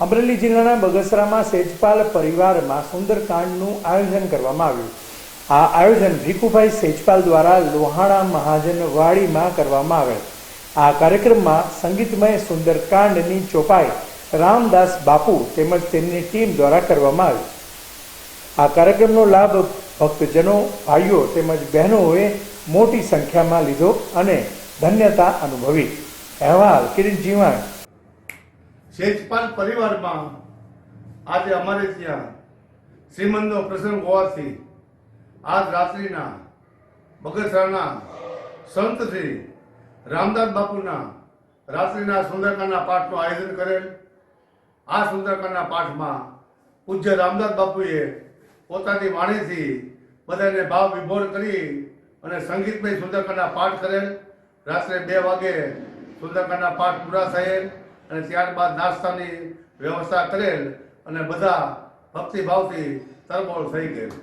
અમરેલી જિલ્લાના બગસરામાં સેજપાલ પરિવારમાં સુંદરકાંડનું આયોજન કરવામાં આવ્યું. આ આયોજન ભીખુભાઈ સેજપાલ દ્વારા લોહાણા મહાજન વાડીમાં કરવામાં આવેલ. આ કાર્યક્રમમાં સંગીતમય સુંદરકાંડની ચોપાઈ રામદાસ બાપુ તેમજ તેમની ટીમ દ્વારા કરવામાં આવી. આ કાર્યક્રમનો લાભ ભક્તજનો, ભાઈઓ તેમજ બહેનોએ મોટી સંખ્યામાં લીધો અને ધન્યતા અનુભવી. અહેવાલ કિરીટ જીવાણ સેજપાલ પરિવારમાં આજે અમારે ત્યાં શ્રીમંતનો પ્રસંગ હોવાથી આજ રાત્રિના બગસરાના સંત શ્રી રામદાસ બાપુના રાત્રિના સુંદરકાંડના પાઠનું આયોજન કરેલ. આ સુંદરકાંડના પાઠમાં પૂજ્ય રામદાસ બાપુએ પોતાની વાણીથી બધાને ભાવ વિભોર કરી અને સંગીતમય સુંદરકાંડના પાઠ કરેલ. રાત્રે બે વાગે સુંદરકાંડના પાઠ પૂરા થયેલ. અને ત્યારબાદ નાસ્તાની વ્યવસ્થા કરેલ અને બધા ભક્તિભાવથી તરબોળ થઈ ગયેલ.